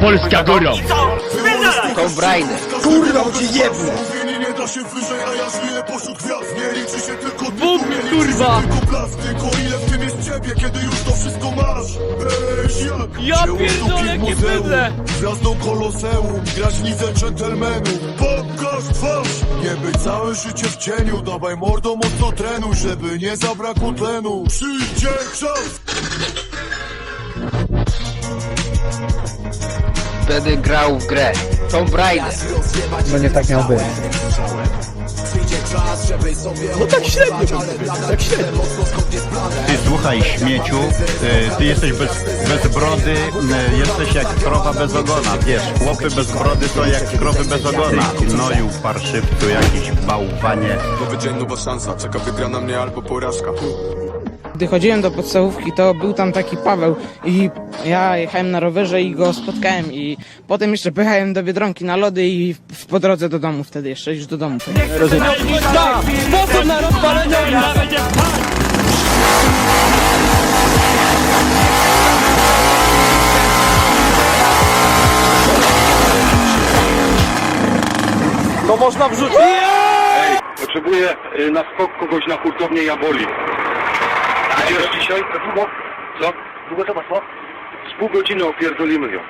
Polska górą! Tomb Raider. Mówienie nie da się wyżej, a ja żyję pośród gwiazd Nie liczy się tylko Bum, kurwa! tylko blask Tylko ile w tym jest ciebie, kiedy już Ja pierdolę, jakie bydle! Gwiazdą koloseum, grać lidze dżentelmenów Pokaż twarz, nie być całe życie w cieniu Dawaj mordo mocno trenuj, żeby nie zabrakło tlenu Przyjdzie czas Będę grał w grę. Tomb Raider. No nie tak miał być. No tak średnio tak średnio. Słuchaj śmieciu, y, ty jesteś bez, bez brody, y, jesteś jak krowa bez ogona, wiesz, chłopy bez brody to jak krowy bez ogona. Gnoju, parszywcu, jakiś bałwanie. Nowy dzień, nowa szansa, czeka wygrana mnie albo porażka Gdy chodziłem do podstawówki, to był tam taki Paweł i ja jechałem na rowerze i go spotkałem i potem jeszcze pojechałem do Biedronki na lody i w, po drodze do domu wtedy jeszcze, już do domu. Rozumiem. Sposób na rozpalenie! To można wrzucić! Potrzebuję y, na skok kogoś na hurtownię Jaboli. Idziesz dzisiaj? To długo? Co? Długo to poszło? Z pół godziny opierdolimy ją.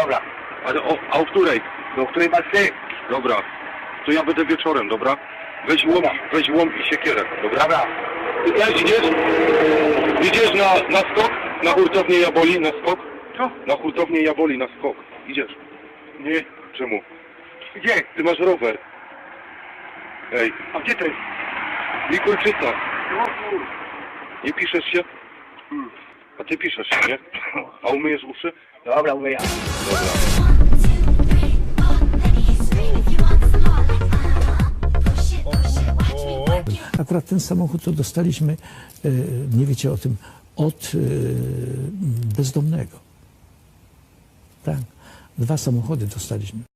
Dobra. Ale o, a o której? Do której masz ty? Dobra. To ja będę wieczorem, dobra? Weź łom, weź łom i siekierę, dobra? Też idziesz? Idziesz na, na skok? Na hurtownię Jaboli, na skok? Co? Na hurtownię Jaboli, na skok. Idziesz? Nie. Czemu? Gdzie? Ty masz rower. Ej. A gdzie ty? Mikulczyca. Nie piszesz się? A ty piszesz się, nie? A umyjesz uszy? Dobra, umyję. Dobra. Akurat ten samochód to dostaliśmy, e, nie wiecie o tym, od e, bezdomnego. Tak. Dwa samochody dostaliśmy.